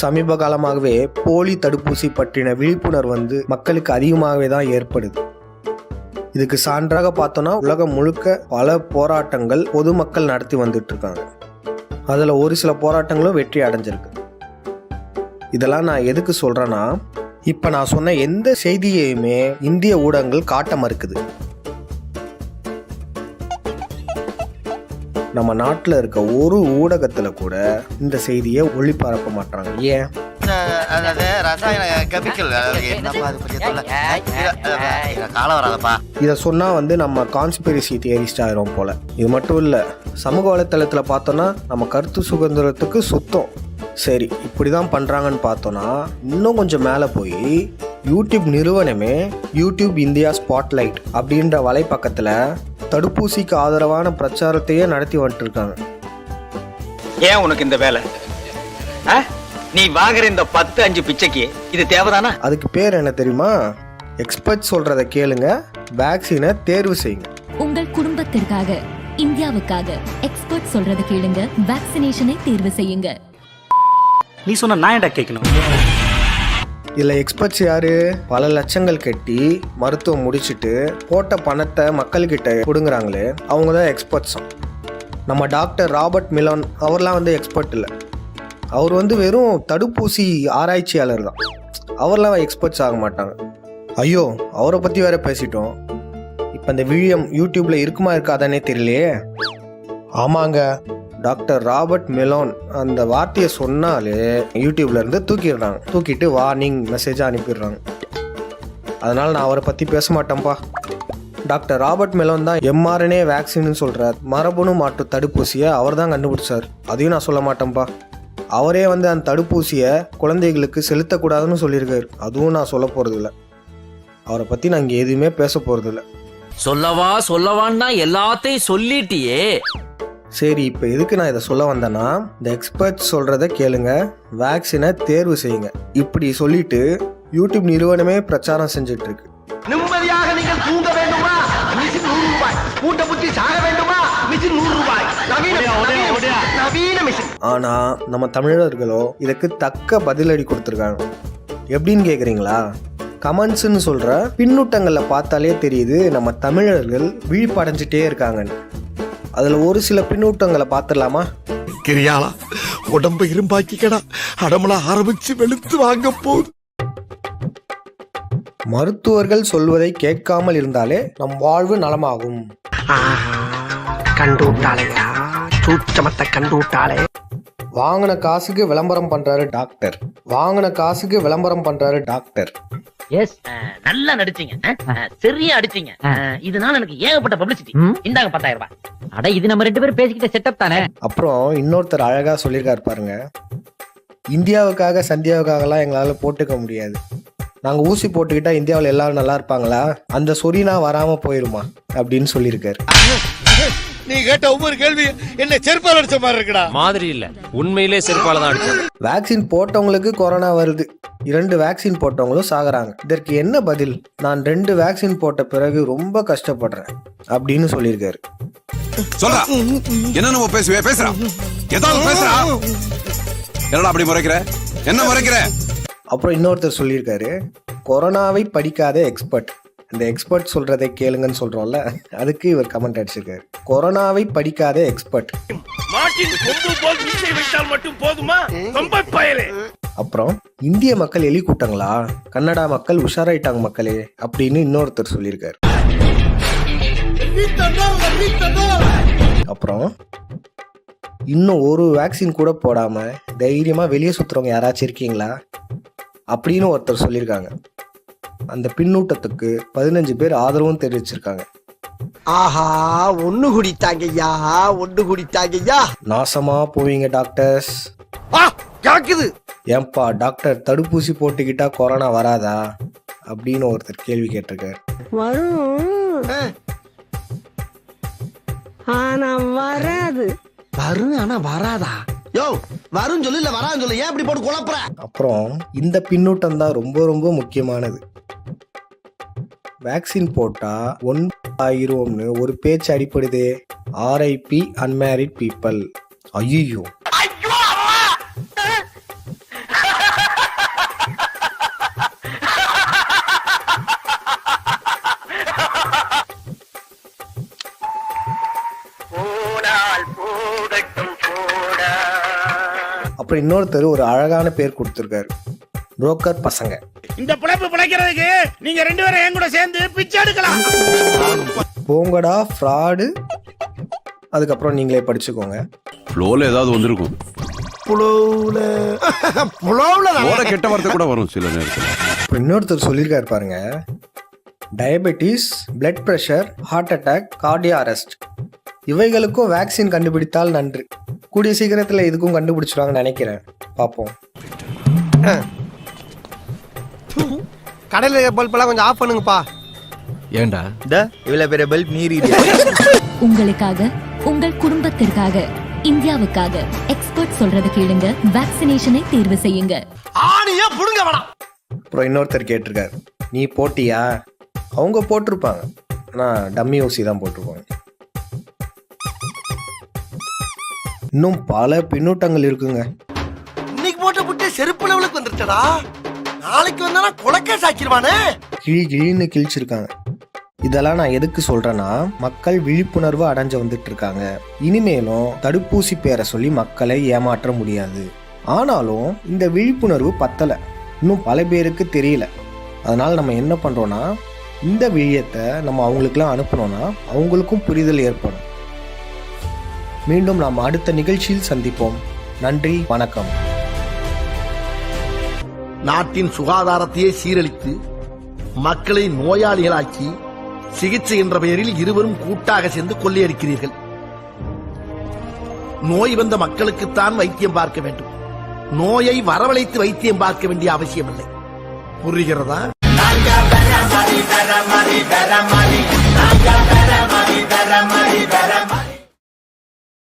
சமீப காலமாகவே போலி தடுப்பூசி பற்றின விழிப்புணர்வு வந்து மக்களுக்கு அதிகமாகவே தான் ஏற்படுது. இதுக்கு சான்றாக பார்த்தோன்னா உலகம் முழுக்க பல போராட்டங்கள் பொதுமக்கள் நடத்தி வந்துட்டு இருக்காங்க அதில் ஒரு சில போராட்டங்களும் வெற்றி அடைஞ்சிருக்கு. இதெல்லாம் நான் எதுக்கு சொல்கிறேன்னா இப்போ நான் சொன்ன எந்த செய்தியையுமே இந்திய ஊடகங்கள் காட்ட மறுக்குது. நம்ம நாட்டில் இருக்க ஒரு ஊடகத்தில் கூட இந்த செய்தியை ஒளிபரப்ப மாட்டாங்க ஏன்? அதாவது ரசாயன கெமிக்கல் என்னப்பா அது பெரிய தொல்லை? காலம் வராதப்பா. இதை சொன்னால் வந்து நம்ம கான்ஸ்பிரசி தியரிஸ்ட் ஆயிரும் போல. இது மட்டும் இல்லை சமூக வலைத்தளத்தில் பார்த்தோன்னா நம்ம கருத்து சுதந்திரத்துக்கு சுத்தம். சரி இப்படி தான் பண்ணுறாங்கன்னு பார்த்தோன்னா இன்னும் கொஞ்சம் மேலே போய் யூடியூப் நிறுவனமே யூடியூப் இந்தியா ஸ்பாட்லைட் அப்படின்ற வலைப்பக்கத்தில் தடுப்பூசிக்கு ஆதரவான பிரச்சாரத்தையே நடத்தி வந்துட்டு இருக்காங்க ஏன் உனக்கு இந்த வேலை? ஆ? நீ வாங்குற இந்த பத்து அஞ்சு பிச்சைக்கு இது தேவைதானா? அதுக்கு பேர் என்ன தெரியுமா? எக்ஸ்பர்ட் சொல்கிறத கேளுங்க வேக்சினை தேர்வு செய்யுங்க. உங்கள் குடும்பத்திற்காக இந்தியாவுக்காக எக்ஸ்பர்ட் சொல்றத கேளுங்க வேக்சினேஷனை தேர்வு செய்யுங்க. நீ சொன்ன நான் ஏன்டா கேட்கணும்? இதில் எக்ஸ்பர்ட்ஸ் யாரு? பல லட்சங்கள் கட்டி மருத்துவம் முடிச்சுட்டு போட்ட பணத்தை மக்கள்கிட்ட கொடுங்குறாங்களே அவங்க தான் எக்ஸ்பர்ட்ஸும் நம்ம டாக்டர் ராபர்ட் மிலன் அவர்லாம் வந்து எக்ஸ்பர்ட் இல்லை. அவர் வந்து வெறும் தடுப்பூசி ஆராய்ச்சியாளர் தான். அவர்லாம் எக்ஸ்பர்ட்ஸ் ஆக மாட்டாங்க. ஐயோ அவரை பற்றி வேற பேசிட்டோம். இப்போ இந்த விழியம் யூடியூப்ல இருக்குமா இருக்காதானே தெரியலையே. ஆமாங்க. டாக்டர் ராபர்ட் மெலோன் அந்த வார்த்தையை சொன்னாலே யூடியூப்ல இருந்து தூக்கிடுறாங்க. தூக்கிட்டு வார்னிங் மெசேஜ் அனுப்பிடுறாங்க. அதனால நான் அவரை பற்றி பேச மாட்டேன்ப்பா. டாக்டர் ராபர்ட் மெலோன் தான் எம்ஆர்என்ஏ வேக்சின்னு சொல்கிறார் மரபணு மாற்று தடுப்பூசியை அவர் தான் கண்டுபிடிச்சார். அதையும் நான் சொல்ல மாட்டேன்ப்பா. அவரே வந்து அந்த தடுப்பூசியை குழந்தைகளுக்கு செலுத்தக்கூடாதுன்னு சொல்லியிருக்காரு. அதுவும் நான் சொல்ல போகிறதில்ல அவரை பற்றி நான் இங்கே எதுவுமே பேச போகிறதில்ல சொல்லவா சொல்லவான்னா எல்லாத்தையும் சொல்லிட்டியே. சரி இப்போ எதுக்கு நான் இதை சொல்ல வந்தேன்னா இந்த எக்ஸ்பர்ட்ஸ் சொல்கிறத கேளுங்க வேக்சினை தேர்வு செய்யுங்க. இப்படி சொல்லிட்டு யூடியூப் நிறுவனமே பிரச்சாரம் செஞ்சுட்டு இருக்கு நிம்மதியாக நீங்கள் தூங்க வேண்டுமா? மிஷின் நூறு ரூபாய். மூட்டை புத்தி சாக வேண்டுமா? மிஷின் நூறு ரூபாய். நவீன மிஷின். ஆனால் நம்ம தமிழர்களோ இதுக்கு தக்க பதிலடி கொடுத்துருக்காங்க. எப்படின்னு கேட்குறீங்களா கமெண்ட்ஸ்னு சொல்கிற பின்னூட்டங்களில் பார்த்தாலே தெரியுது நம்ம தமிழர்கள் விழிப்படைஞ்சிட்டே இருக்காங்கன்னு. அதில் ஒரு சில பின்னூட்டங்களை பார்த்துடலாமா? கிரியாளா உடம்ப இரும்பாக்கிக்கடா. அடமலா ஆரம்பிச்சு வெளுத்து வாங்க போகுது மருத்துவர்கள் சொல்வதை கேட்காமல் இருந்தாலே நம் வாழ்வு நலமாகும். கண்டு விட்டாளையா சூச்சமத்தை கண்டு விட்டாளே வாங்கின காசுக்கு விளம்பரம் பண்றாரு டாக்டர். வாங்கின காசுக்கு விளம்பரம் பண்றாரு டாக்டர். எஸ் நல்லா நடிச்சீங்க. சரியா அடிச்சீங்க. இதனால எனக்கு ஏகப்பட்ட பப்ளிசிட்டி இந்தாங்க பத்தாயிரம் ரூபாய். அட இது நம்ம ரெண்டு பேரும் பேசிக்கிட்ட செட்டப் தானே? அப்புறம் இன்னொருத்தர் அழகா சொல்லியிருக்காரு பாருங்க. இந்தியாவுக்காக சந்தியாவுக்காகலாம் எங்களால போட்டுக்க முடியாது. நாங்க ஊசி போட்டுக்கிட்டா இந்தியாவில் எல்லாரும் நல்லா இருப்பாங்களா? அந்த சொரினா வராம போயிருமா? அப்படின்னு சொல்லியிருக்காரு. நீ கேட்ட ஒவ்வொரு கேள்வி என்ன செருப்பால் அடிச்ச மாதிரி இருக்குடா. மாதிரி இல்ல. உண்மையிலே செருப்பால தான் அடிச்சது வேக்சின் போட்டவங்களுக்கு கொரோனா வருது. இரண்டு வேக்சின் போட்டவங்களும் சாகுறாங்க. இதற்கு என்ன பதில்? நான் ரெண்டு வேக்சின் போட்ட பிறகு ரொம்ப கஷ்டப்படுறேன் அப்படின்னு சொல்லியிருக்காரு. சொல்றா. என்ன நம்ம பேசுவே பேசுறா ஏதாவது பேசுறா என்னடா அப்படி முறைக்கிற? என்ன முறைக்கிற? அப்புறம் இன்னொருத்தர் சொல்லியிருக்காரு கொரோனாவை படிக்காத எக்ஸ்பர்ட் இந்த எக்ஸ்பர்ட் சொல்றதை கேளுங்கன்னு சொல்றோம்ல அதுக்கு இவர் கமெண்ட் அடிச்சிருக்காரு. கொரோனாவை படிக்காத எக்ஸ்பர்ட் அப்புறம் இந்திய மக்கள் எலி கூட்டங்களா? கன்னடா மக்கள் உஷாராயிட்டாங்க மக்களே அப்படின்னு இன்னொருத்தர் சொல்லியிருக்காரு. அப்புறம் இன்னும் ஒரு வேக்சின் கூட போடாம தைரியமா வெளியே சுத்துறவங்க யாராச்சும் இருக்கீங்களா? அப்படின்னு ஒருத்தர் சொல்லியிருக்காங்க. அந்த பின்னூட்டத்துக்கு பதினஞ்சு பேர் ஆதரவும் தெரிவிச்சிருக்காங்க. ஆஹா ஒண்ணு குடித்தாங்கய்யா ஒண்ணு குடித்தாங்கய்யா. நாசமா போவீங்க டாக்டர்ஸ். ஆ கேக்குது. ஏன்பா டாக்டர் தடுப்பூசி போட்டுக்கிட்டா கொரோனா வராதா? அப்படின்னு ஒருத்தர் கேள்வி கேட்டிருக்காரு. வரும். ஆனா வராது. வரும் ஆனா வராதா? யோ வரும் சொல்லு இல்ல வரான்னு சொல்லு ஏன் இப்படி போட்டு குழப்புற? அப்புறம் இந்த பின்னூட்டம் தான் ரொம்ப ரொம்ப முக்கியமானது. வேக்சின் போட்டால் ஒன் ஆயிருவோம்னு ஒரு பேச்சு அடிப்படுது. ஆர்ஐபி அன்மேரிட் பீப்பிள் ஐயோ அப்புறம் இன்னொருத்தர் ஒரு அழகான பேர் கொடுத்துருக்காரு. புரோக்கர் பசங்க. இந்த பிழைப்பு பிழைக்கிறதுக்கு நீங்க ரெண்டு பேரும் என் கூட சேர்ந்து பிச்சை எடுக்கலாம். போங்கடா ஃப்ராடு அதுக்கப்புறம் நீங்களே படிச்சுக்கோங்க. ஃப்ளோல ஏதாவது வந்திருக்கும். புலவுல புலவுல ஓட கெட்ட வார்த்தை கூட வரும் சில நேரத்துல. இன்னொருத்தர் சொல்லியிருக்காரு பாருங்க. Diabetes blood pressure heart attack cardiac arrest இவைகளுக்கும் vaccine கண்டுபிடித்தால் நன்று. கூடிய சீக்கிரத்தில் இதுக்கும் கண்டுபிடிச்சிருவாங்கன்னு நினைக்கிறேன். பார்ப்போம். கடையில பல்ப் எல்லாம் கொஞ்சம் ஆஃப் பண்ணுங்கப்பா. ஏண்டா? இவ்வளவு பெரிய பல்ப் நீரி உங்களுக்காக உங்கள் குடும்பத்திற்காக இந்தியாவுக்காக எக்ஸ்பர்ட் சொல்றத கேளுங்க வேக்சினேஷனை தேர்வு செய்யுங்க. ஆணியே புடுங்க வேணாம். அப்புறம் இன்னொருத்தர் கேட்டிருக்காரு. நீ போட்டியா? அவங்க போட்டிருப்பாங்க. ஆனால் டம்மி ஊசி தான் போட்டிருப்பாங்க. இன்னும் பல பின்னூட்டங்கள் இருக்குங்க. இன்னைக்கு போட்ட புட்டு செருப்பு லெவலுக்கு வந்துருச்சடா. நாளைக்கு வந்தானா கொலக்கே சாச்சிருவானே கிழி கிழின்னு கிழிச்சிருக்காங்க. இதெல்லாம் நான் எதுக்கு சொல்றேன்னா மக்கள் விழிப்புணர்வு அடைஞ்சு வந்துட்டு இருக்காங்க இனிமேலும் தடுப்பூசி பேரை சொல்லி மக்களை ஏமாற்ற முடியாது. ஆனாலும் இந்த விழிப்புணர்வு பத்தல. இன்னும் பல பேருக்கு தெரியல. அதனால நம்ம என்ன பண்றோம்னா இந்த விழியத்தை நம்ம அவங்களுக்குலாம் அனுப்பினோன்னா அவங்களுக்கும் புரிதல் ஏற்படும். மீண்டும் நாம் அடுத்த நிகழ்ச்சியில் சந்திப்போம். நன்றி வணக்கம். நாட்டின் சுகாதாரத்தையே சீரழித்து மக்களை நோயாளிகளாக்கி சிகிச்சை என்ற பெயரில் இருவரும் கூட்டாக சேர்ந்து கொள்ளையடிக்கிறீர்கள். நோய் வந்த மக்களுக்குத்தான் வைத்தியம் பார்க்க வேண்டும். நோயை வரவழைத்து வைத்தியம் பார்க்க வேண்டிய அவசியமில்லை. புரிகிறதா?